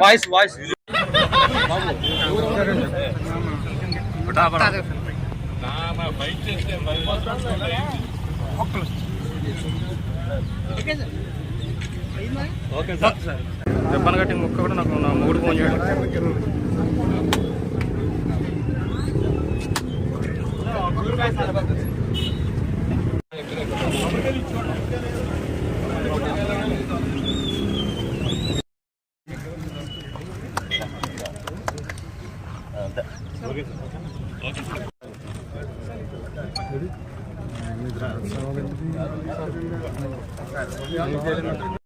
Voice voice okay sir చెప్పను కట్టి ముక్క కూడా నాకు నా మూడు ఫోన్ చేయండి. ఒక్క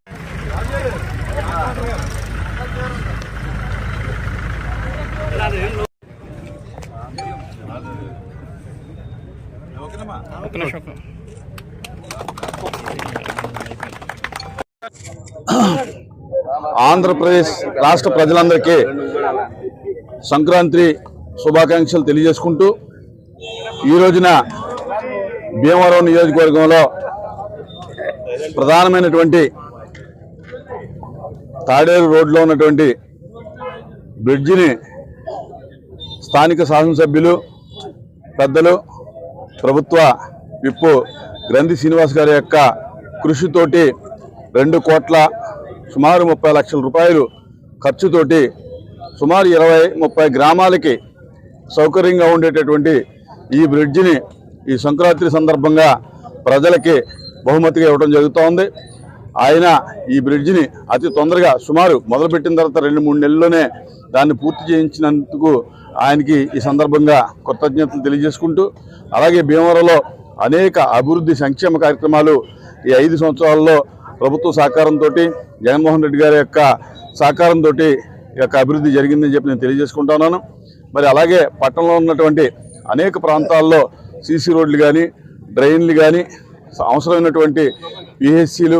ఆంధ్రప్రదేశ్ రాష్ట్ర ప్రజలందరికీ సంక్రాంతి శుభాకాంక్షలు తెలియజేసుకుంటూ ఈ రోజున భీమవరం నియోజకవర్గంలో ప్రధానమైనటువంటి తాడేరు రోడ్లో ఉన్నటువంటి బ్రిడ్జిని స్థానిక శాసనసభ్యులు పెద్దలు ప్రభుత్వ విప్పు గ్రంథి శ్రీనివాస్ గారి యొక్క కృషితోటి రెండు కోట్ల సుమారు ముప్పై లక్షల రూపాయలు ఖర్చుతోటి సుమారు ఇరవై ముప్పై గ్రామాలకి సౌకర్యంగా ఉండేటటువంటి ఈ బ్రిడ్జిని ఈ సంక్రాంతి సందర్భంగా ప్రజలకి బహుమతిగా ఇవ్వడం జరుగుతోంది. ఆయన ఈ బ్రిడ్జిని అతి తొందరగా సుమారు మొదలుపెట్టిన తర్వాత రెండు మూడు నెలల్లోనే దాన్ని పూర్తి చేయించినందుకు ఆయనకి ఈ సందర్భంగా కృతజ్ఞతలు తెలియజేసుకుంటూ అలాగే భీమవరంలో అనేక అభివృద్ధి సంక్షేమ కార్యక్రమాలు ఈ ఐదు సంవత్సరాల్లో ప్రభుత్వ సహకారంతో జగన్మోహన్ రెడ్డి గారి యొక్క సహకారంతో ఈ యొక్క అభివృద్ధి జరిగిందని చెప్పి నేను తెలియజేసుకుంటున్నాను మరి అలాగే పట్టణంలో ఉన్నటువంటి అనేక ప్రాంతాల్లో సీసీ రోడ్లు కానీ డ్రైన్లు కానీ అవసరమైనటువంటి పిహెచ్సీలు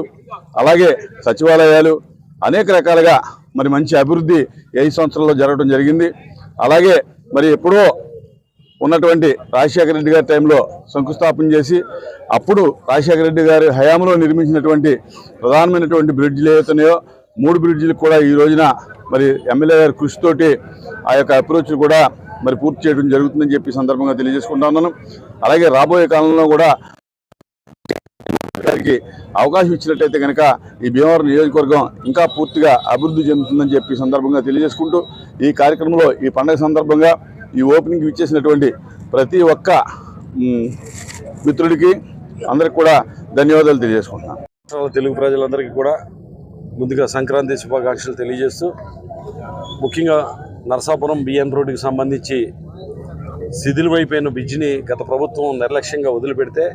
అలాగే సచివాలయాలు అనేక రకాలుగా మరి మంచి అభివృద్ధి ఈ ఐదు సంవత్సరాల్లో జరగడం జరిగింది. అలాగే మరి ఎప్పుడో ఉన్నటువంటి రాజశేఖర రెడ్డి గారి టైంలో శంకుస్థాపన చేసి అప్పుడు రాజశేఖర రెడ్డి గారి హయాంలో నిర్మించినటువంటి ప్రధానమైనటువంటి బ్రిడ్జిలు ఏవైతున్నాయో మూడు బ్రిడ్జిలు కూడా ఈ రోజున మరి ఎమ్మెల్యే గారి కృషితోటి ఆ యొక్క అప్రోచ్ కూడా మరి పూర్తి చేయడం జరుగుతుందని చెప్పి సందర్భంగా తెలియజేసుకుంటా ఉన్నాను. అలాగే రాబోయే కాలంలో కూడా గారికి అవకాశం ఇచ్చినట్టయితే కనుక ఈ భీమవరం నియోజకవర్గం ఇంకా పూర్తిగా అభివృద్ధి చెందుతుందని చెప్పి సందర్భంగా తెలియజేసుకుంటూ ఈ కార్యక్రమంలో ఈ పండగ సందర్భంగా ఈ ఓపెనింగ్ ఇచ్చేసినటువంటి ప్రతి ఒక్క మిత్రుడికి అందరికి కూడా ధన్యవాదాలు తెలియజేసుకుంటున్నాను. తెలుగు ప్రజలందరికీ కూడా ముందుగా సంక్రాంతి శుభాకాంక్షలు తెలియజేస్తూ ముఖ్యంగా నరసాపురం బిఎం రోడ్డుకి సంబంధించి శిథిలమైపోయిన బ్రిడ్జిని గత ప్రభుత్వం నిర్లక్ష్యంగా వదిలిపెడితే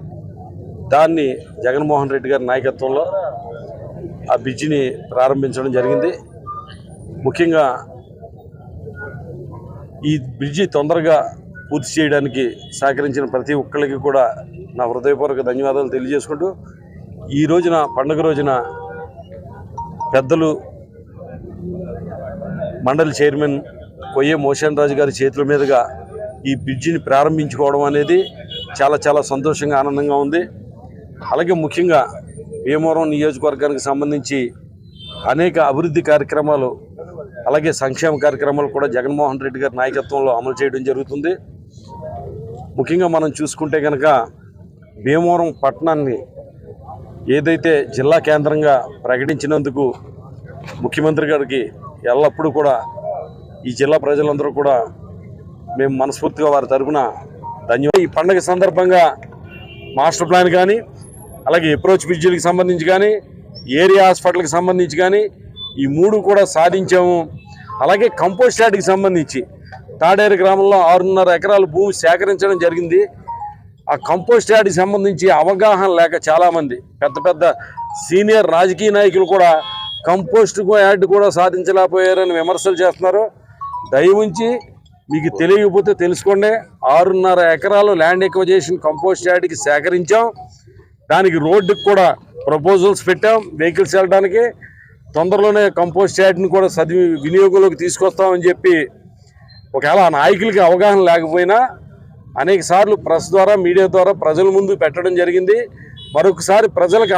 దాన్ని జగన్మోహన్ రెడ్డి గారి నాయకత్వంలో ఆ బ్రిడ్జిని ప్రారంభించడం జరిగింది. ముఖ్యంగా ఈ బ్రిడ్జి తొందరగా పూర్తి చేయడానికి సహకరించిన ప్రతి ఒక్కరికి కూడా నా హృదయపూర్వక ధన్యవాదాలు తెలియజేసుకుంటూ ఈ రోజున పండుగ రోజున పెద్దలు మండలి చైర్మన్ కొయ్యే మోషన్ రాజు గారి చేతుల మీదుగా ఈ బ్రిడ్జిని ప్రారంభించుకోవడం అనేది చాలా చాలా సంతోషంగా ఆనందంగా ఉంది. అలాగే ముఖ్యంగా భీమవరం నియోజకవర్గానికి సంబంధించి అనేక అభివృద్ధి కార్యక్రమాలు అలాగే సంక్షేమ కార్యక్రమాలు కూడా జగన్మోహన్ రెడ్డి గారి నాయకత్వంలో అమలు చేయడం జరుగుతుంది. ముఖ్యంగా మనం చూసుకుంటే కనుక భీమవరం పట్టణాన్ని ఏదైతే జిల్లా కేంద్రంగా ప్రకటించినందుకు ముఖ్యమంత్రి గారికి ఎల్లప్పుడూ కూడా ఈ జిల్లా ప్రజలందరూ కూడా మేము మనస్ఫూర్తిగా వారి తరపున ధన్యవాదాలు. ఈ పండగ సందర్భంగా మాస్టర్ ప్లాన్ కానీ అలాగే అప్రోచ్ బ్రిడ్జిలకు సంబంధించి కానీ ఏరియా హాస్పిటల్కి సంబంధించి కానీ ఈ మూడు కూడా సాధించాము. అలాగే కంపోస్ట్ యార్డ్కి సంబంధించి తాడేరు గ్రామంలో ఆరున్నర ఎకరాలు భూమి సేకరించడం జరిగింది. ఆ కంపోస్ట్ యార్డ్కి సంబంధించి అవగాహన లేక చాలామంది పెద్ద పెద్ద సీనియర్ రాజకీయ నాయకులు కూడా కంపోస్ట్ యార్డ్ కూడా సాధించలేకపోయారని విమర్శలు చేస్తున్నారు. దయవుంచి మీకు తెలియకపోతే తెలుసుకోండి. ఆరున్నర ఎకరాలు ల్యాండ్ ఎక్వజేషన్ కంపోస్ట్ యార్డ్కి సేకరించాం. దానికి రోడ్డుకి కూడా ప్రపోజల్స్ పెట్టాం. వెహికల్స్ వెళ్ళడానికి తొందరలోనే కంపోస్ట్ యాడ్ని కూడా సది వినియోగంలోకి తీసుకొస్తామని చెప్పి ఒకవేళ ఆ నాయకులకి అవగాహన లేకపోయినా అనేక సార్లు ప్రెస్ ద్వారా మీడియా ద్వారా ప్రజల ముందు పెట్టడం జరిగింది. మరొకసారి ప్రజలకు